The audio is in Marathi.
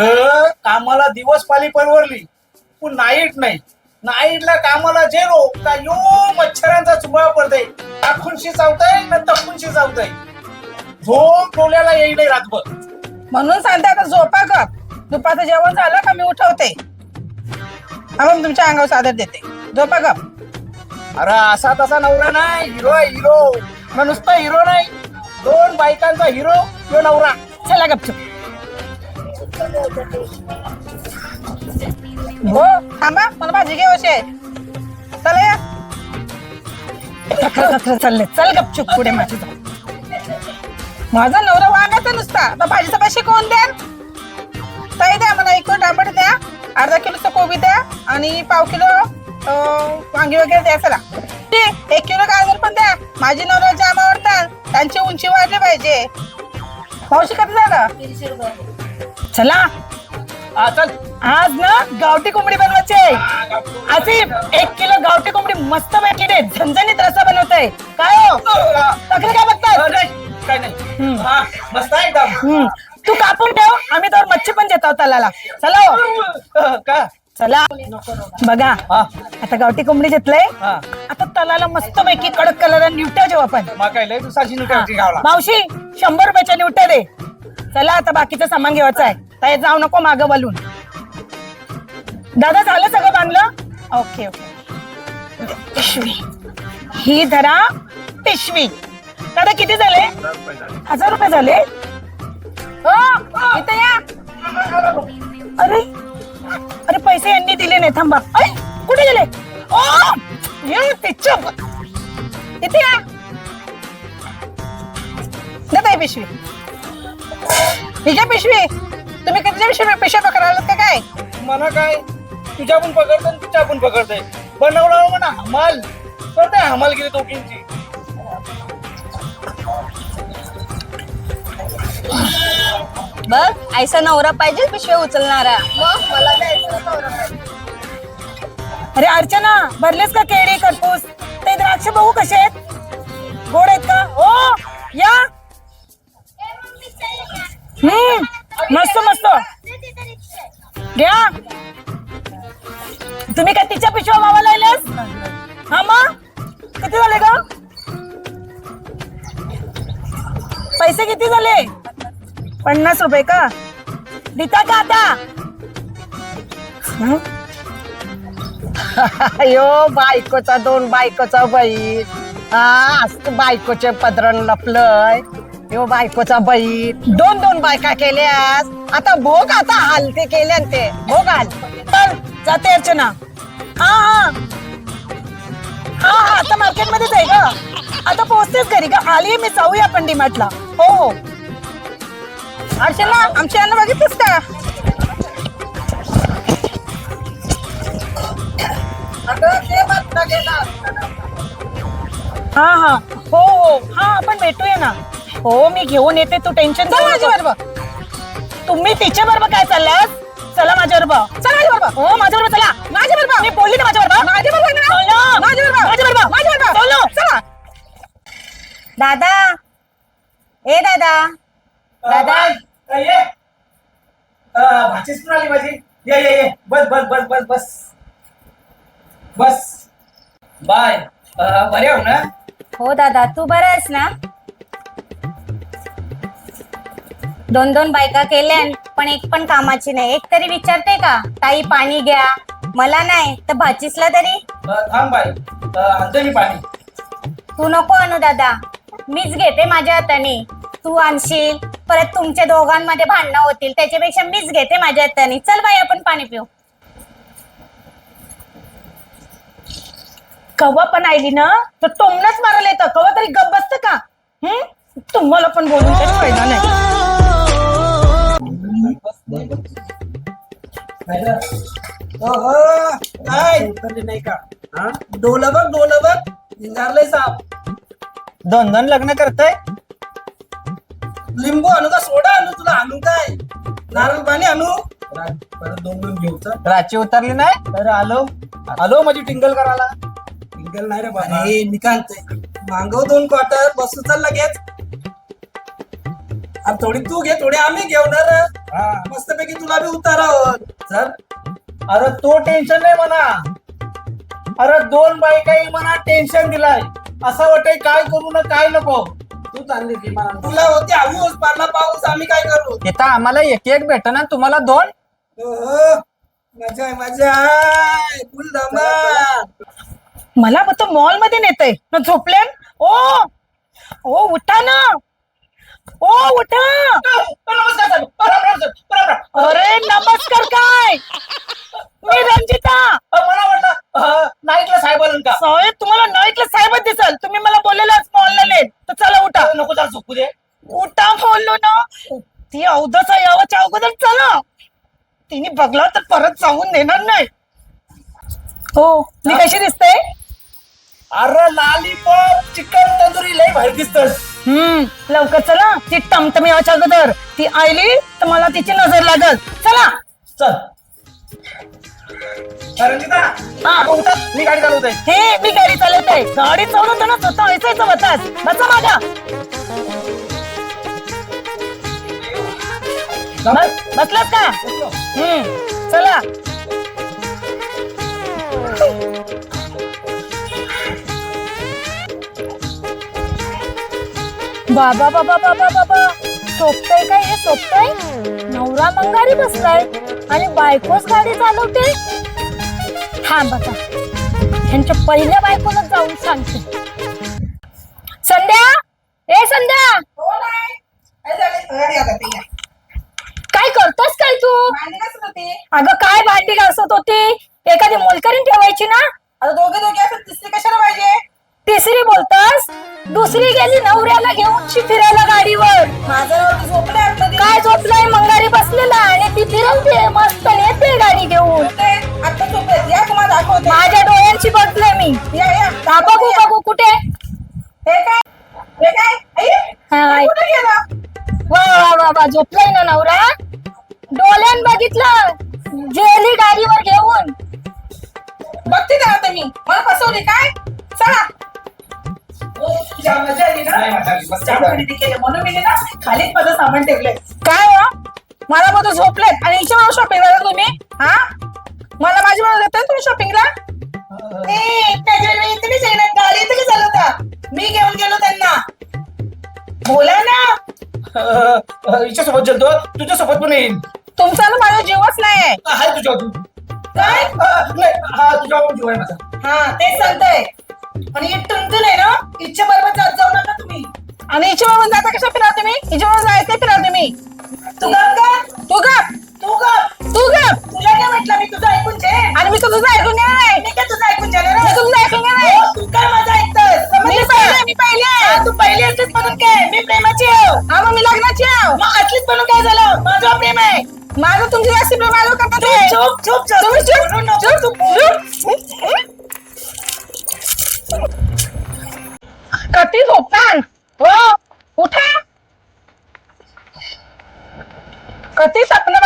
अगं कामाला दिवस पाली परवरली पण नाईट नाही. नाईटला कामाला जेरो का यो मच्छरांचा चुबा पडते टाकूनशी चावताय ना तपूनशी चावताय. झोप डोल्याला येई नाही रातभर. म्हणून सांगते आता झोपा का दुपारचं जेवण झालं का मी उठवते. हा मग तुमच्या अंगावर सादर देते. झोपा का अरे असा तसा नवरा नाही. हिरो आहे हिरो. मग नुसता हिरो नाही. दोन बायकांचा हिरो तो नवरा. चला गपचूप. हो थांबा मला भाजी घे अशी आहे. चला या. चालले चल गपचूप पुढे माझी जाऊ माझा नवरा वागायचा नुसता. आता भाजीचा पैसे कोण द्या ताई द्या मला एक किलो टमाटर द्या अर्धा किलोचं कोबी द्या आणि पाव किलो अं, वांगी वगैरे द्या चला. ठीक एक किलो गाजर पण द्या. माझी नवरा जाम आवडतात. त्यांची उंची वाढली पाहिजे. मावशी कधी झालं? चला. हा, चल. आज ना गावठी कोंबडी बनवायची आहे. आसिफ एक किलो गावठी कोंबडी मस्त पैकी दे झणझणीत रस्सा बनवतोय. काय हो? तक्रार काय अ, बघतात नाही, काय नाही. हम्म. हा, मस्त आहे एकदम. हम्म. तू कापून ठेव आम्ही तर मच्छी पण देतो तलाला. चला हो. का? चला. बघा. हा. आता गावठी कोंबडी घेतलंय. हा. आता तलाला मस्त पैकी कडक कलर निवट्या जेव्हा आपण. मग काय लय दिवसाची नुकती गावला. मावशी शंभर रुपयाच्या निवट्या दे. चला आता बाकीचं सामान घ्यायचं आहे. ताई जाऊ नको मागं बलून दादा झालं सगळं बांधलं? Okay okay. पिशवी. ही धरा पिशवी. दादा किती झाले? हजार रुपये झाले? हो, या. अरे अरे पैसे यांनी दिले नाही थांबा. अरे कुठे गेले? ओ ये ते चुप इथे या. दादा पिशवी. ठीक आहे पिशवी. तुम्ही किती पिशवी पिशव्या पकडायला का काय? मला काय? तुझ्या पण पकडतो तुझ्या पण पकडतोय. बनवला म्हणा हमाल. करते हमाल गेली दोघींची? बघ ऐसा नवरा पाहिजे पिशव्या उचलणारा. अरे अर्चना भरलेस का केळी करपूस ते द्राक्ष बघू कसे आहेत? गोड आहेत का? हो या. हम्म. मस्त मस्त. घ्या. तुम्ही काय तिच्या पिशव्या मावा लायल्यास हा मग किती झाले ग? पैसे किती झाले? पन्नास रुपये का? देता का आता? यो बायकोचा दोन बायकोचा बाई हा असं बायकोचे पदरण लपलंय. यो बायकोचा बहीण दोन दोन बायका केल्यास आता भोग आता हालते केल्यान ते. भोग हाल तर जाते अर्चना. हा हा. हा हा आता मार्केट मध्येच आहे का आता पोहोचतेच घरी का आली मी जाऊया आपण डीमार्टला हो हो. अर्चना आमची अन्न बघितलीस का? हा हा. हो हो. हा आपण भेटूया ना. हो मी घेऊन येते. तू टेन्शन चल माझ्या बरोबर तुम्ही तिच्या बरोबर काय चाललास? चला माझ्या बरोबर चला माझ्या बरोबर हो माझ्या बरोबर चला. माझ्या बरोबर मी बोलली ना माझ्या बरोबर माझ्या बरोबर माझ्या बरोबर माझ्या बरोबर माझ्या बरोबर चलो. चला दादा. ए दादा. दादा. भाचीच पण आली माझी? ये ये ये. बस बस बस बस बस. बस. बाय. बरे हो ना? हो दादा. तू बरा आहेस ना? दोन दोन बायका केल्या पण एक पण कामाची नाही. एक तरी विचारते का? ताई पाणी घ्या. मला नाही तर भाचीसला तरी. थांब बाई आणतो मी पाणी. तू नको आणू दादा. मीच घेते माझ्या हाताने. तू आणशील परत तुमच्या दोघांमध्ये भांडणं होतील त्याच्यापेक्षा मीच घेते माझ्या हाताने. चल बाई आपण पाणी पिऊ. कव्वा पण आली ना तर टोमनच मारायला येतं कव्वा तरी गप बसत का? हम्म तुम्हाला पण बोलून काही फायदा नाही. काय? नाही का? डोलं बघ डोलं बघ. निघारलंय साप. दोन दोन लग्न करताय? लिंबू आणू का? सोडा आणू तुला. आणू काय? नारळ पाणी आणू. परत दोन दोन घेऊ राची उतरली नाही? तर आलो. आलो माझी टिंगल करायला. टिंगल नाही रे बाबा. निकांत मागव दोन क्वार्टर बसू चल लगेच. आणि थोडी तू घे थोडी आम्ही घेऊ ना रे मस्तपैकी तुला बी उतारा चल. अरे तो टेन्शन नाही म्हणा. अरे दोन बायकाही म्हणा टेन्शन दिलाय. असं वाटतंय काय करू ना काय नको. तू चांगली की मला. तुला होती आऊस पडला पाऊस आम्ही काय करू? इथं आम्हाला एक एक भेटना तुम्हाला दोन? ओहो, मजा आहे मजा आहे. फुल धमाल मला फक्त मॉलमध्ये नेतय. ना झोपले ओ! ओ उठा ना. ओ उठा! नमस्कार साहेब. अरे नमस्कार काय? मी रंजिता. मला वाटलं नाईकला साहेब आलं का साहेब तुम्हाला नाईकला साहेब साहेबच दिसल. तुम्ही मला बोललेलाच मॉलला तर चला उठा. नको जरा झोपू दे उठा बोललो ना. ती अवधचा यावाच्या अगोदर चला. तिने बघला तर परत जाऊन देणार नाही. हो मी कशी दिसते? अरे लालीपॉप चिकन तंदुरी लय भारी दिसतस. हम्म लवकर चला. ती टमटमी यावाच्या अगोदर. ती आयली तर मला तिची नजर लागल. चला. चल. रंजिता हा. उठा. मी गाडी चालवतोय. हे मी गाडी चालवत आहे गाडी चालवताना स्वतः ऐसायचं बसास? बसा मागा. बस बसलात का? हम्म चला. बाबा बाबा बाबा बाबा. सोपतय काय हे सोपतय? नवरा मंगारी बसलाय आणि बायकोच गाडी चालवते? थांब आता. ह्यांच्या पहिल्या बायकोला जाऊन सांगते. संध्या? ए संध्या! काय करतोस काय तू? अगं काय भांडी घासत होती? एखादी मोलकरीन ठेवायची ना? या या. हा, बघू बघू कुठे हे काय? हे काय? आई, हाय. कुठे गेला? वा वा वा वा. झोपलाय ना नवरा? डोळ्यान बघितलं. गेली गाडीवर घेऊन. बघते ना आता मी. मला फसवली काय? चला. ओ, तुझ्या मजा आली ना? नाही मजा आली, मस्त जाम आली. खरेदी केली. म्हणून मी ना खालीच माझं सामान ठेवलंय. काय हो? मला बघू झोपलेत. आणि हिच्यावर शॉपिंग तुम्ही? हा? मला माझी बरोबर जाताय तुम्ही शॉपिंगला गाडी इथे चालवता मी घेऊन गेलो त्यांना. बोला ना. हिच्यासोबत जलतो तुझ्यासोबत पण येईल? तुमचा ना माझा जीवच नाही हाय तुझ्या तू काय? नाही हा तुझ्या जीव आहे माझा. हा तेच सांगतोय. आणि हे टुनटुन आहे ना इच्छा बरोबर जात जाऊ नका तुम्ही. आणि हिच्यावर जाता कशा फिरा तुम्ही? हिच्यावर जायचं फिरा तुम्ही. तू गप का? तू गा तू गप. तू गा तुला काय म्हटलं? मी तुझं ऐकून घे. आणि मी तुझं ऐकून घेणार तू पहिली असलीच म्हणून काय? मी प्रेमाची आहे. हा मग मी लग्नाची आहे. मग असलीच म्हणून काय झालं? माझं प्रेम आहे. माझं तुमची जास्ती प्रेम आहे. करतात ते. चुप चुप चुप तुम्ही चुप, बोलू नको. चुप, चुप. कधी झोपतान हो. उठा कधी बघता